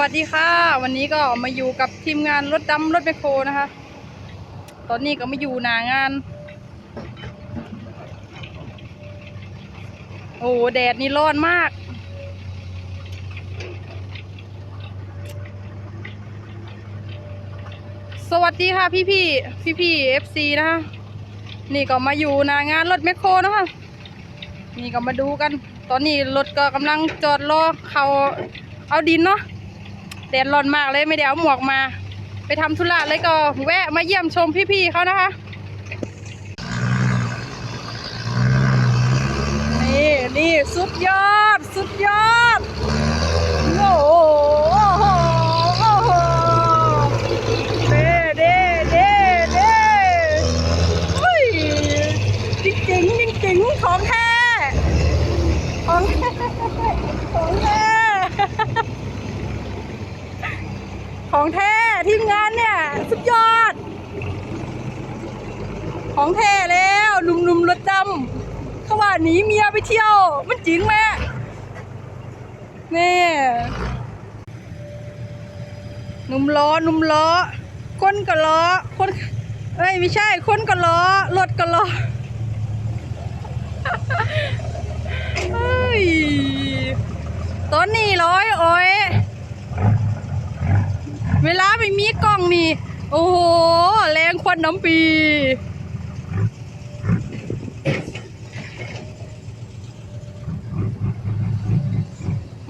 วัสดีค่ะ วันนี้ก็มาอยู่กับทีมงานรถดำรถแมคโครนะคะ ตอนนี้ก็มาอยู่หนางาน โอ้โหแดดนี่ร้อนมาก สวัสดีค่ะพี่พี่พี่พี่เอฟซีนะคะนี่ก็มาอยู่หนางานรถแมคโครนะคะนี่ก็มาดูกัน ตอนนี้รถก็กำลังจอดรอเขาเอาดินเนาะ แดดร้อนมากเลยไม่ได้เอาหมวกมา ไปทำธุระเลยก็แวะมาเยี่ยมชมพี่ๆเขานะคะนี่นี่สุดยอด สุดยอด โอ้โหโอ้โหโอ้โหเด้เด้เด้เด้เฮ้ยจริงจริงจริงจริงๆของแท้ของแท้ของแท้ ของแทีมงานเนี่ย สุดยอด ของแท้แล้วหนุ่มๆรถดำเขาว่าหนีเมียไปเที่ยว มันจริงไหมนี่หนุ่มล้อหนุ่มล้อ คนก็ล้อคนเอ้ยไม่ใช่ คนก็ล้อรถก็ล้อเฮ้ยตอนนี้ร้อยโอ้ย เวลาไม่มีกล้องนี่ โอ้โห แรงควันน้ำปี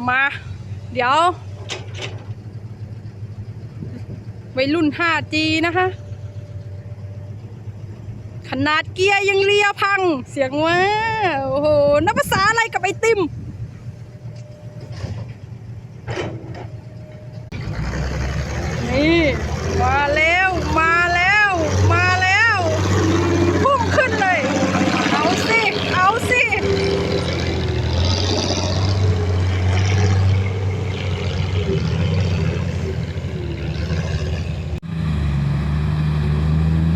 มา เดี๋ยววัยรุ่น 5G นะคะ ขนาดเกียร์ยังเลียพัง เสียงว่า โอ้โหนับภาษาอะไรกับไอติม นี่มาแล้วมาแล้วมาแล้วพุ่งขึ้นเลย เอาสิเอาสิ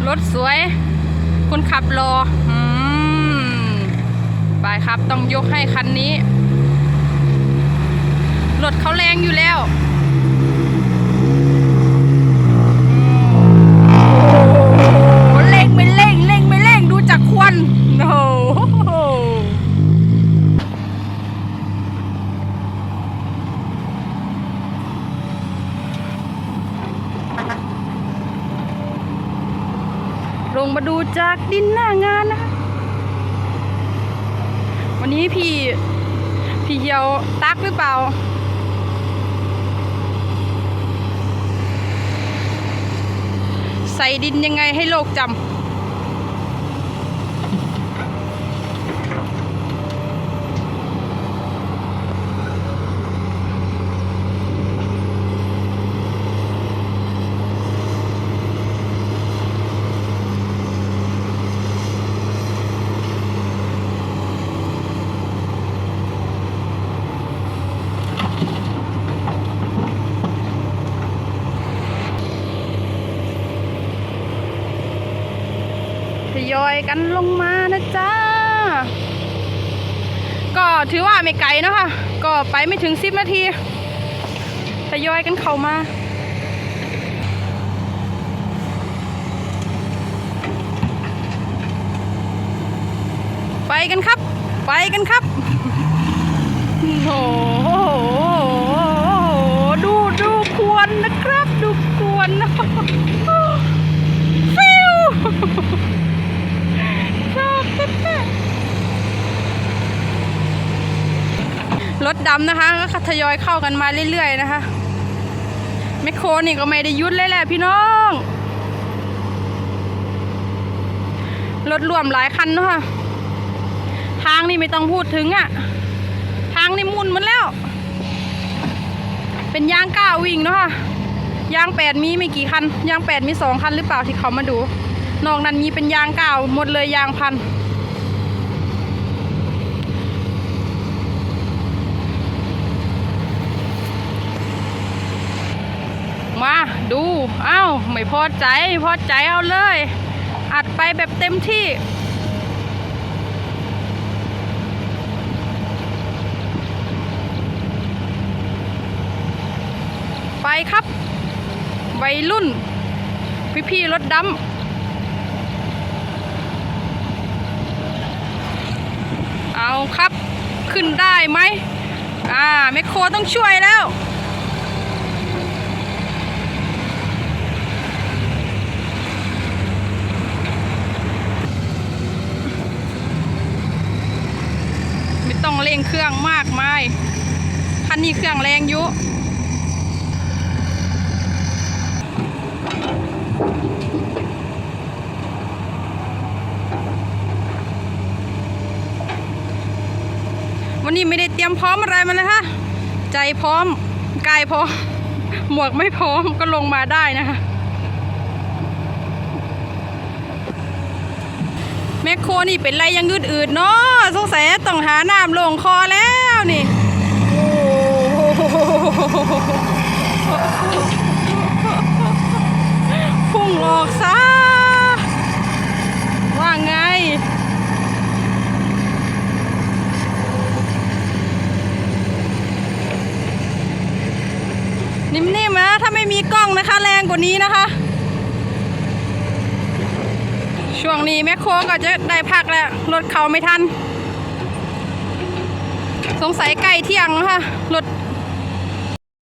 รถสวย คุณขับรออืมไปครับต้องยกให้คันนี้รถเขาแรงอยู่แล้ว โอ้เร่งไม่เร่งเร่งไม่เร่งดูจากควันโอ้โห ลงมาดูจากดินหน้างานนะคะวันนี้พี่ พี่เหี่ยวตักหรือเปล่าใส่ดินยังไงให้โลกจำ อยกันลงมานะจ๊ะ ก็ถือว่าไม่ไกลนะคะ ก็ไปไม่ถึงสิบนาทีทยอยกันเข้ามาไปกันครับ ไปกันครับ โอ้โห ดูดูควรนะครับ ดูควรนะฟิว ชอบ รถดำนะคะก็ทยอยเข้ากันมาเรื่อยๆนะคะแมคโครนี่ก็ไม่ได้ยุดเลยแหละพี่น้องรถรวมหลายคันเนอะคะทางนี่ไม่ต้องพูดถึงอะ่ะ ทางนี่มุนหมันแล้ว เป็นยางก้าวิ่งเนาะค่ะยางแปดมีไม่กี่คัน ยางแปดมีสองคันหรือเปล่าที่เขามาดู นอกนั้นมีเป็นยางก่าหมดเลยยางพัน มาดู เอ้า ไม่พอใจพอใจเอาเลย อัดไปแบบเต็มที่มครับ วัยรุ่น พี่ๆรถดำเอาครับ ขึ้นได้ไหม อ่าแมคโครต้องช่วยแล้ว ไม่ต้องเร่งเครื่องมากมายคันนี้เครื่องแรงยู่วันนี้ไม่ได้เตรียมพร้อมอะไรมาเลยค่ะ ใจพร้อม กายพร้อม หมวกไม่พร้อมก็ลงมาได้นะคะ แมคโครนี่เป็นไรยังอืดๆเนาะสงสัยต้องหาน้ำลงคอแล้วนี่โอ้โหพุ่งออกซะว่าไงนิ่มๆนะ ถ้าไม่มีกล้องนะคะ แรงกว่านี้นะคะ ช่วงนี้แม่โคก็จะได้พักแล้วรถเขาไม่ทัน สงสัยใกล้เที่ยงแล้วค่ะรถ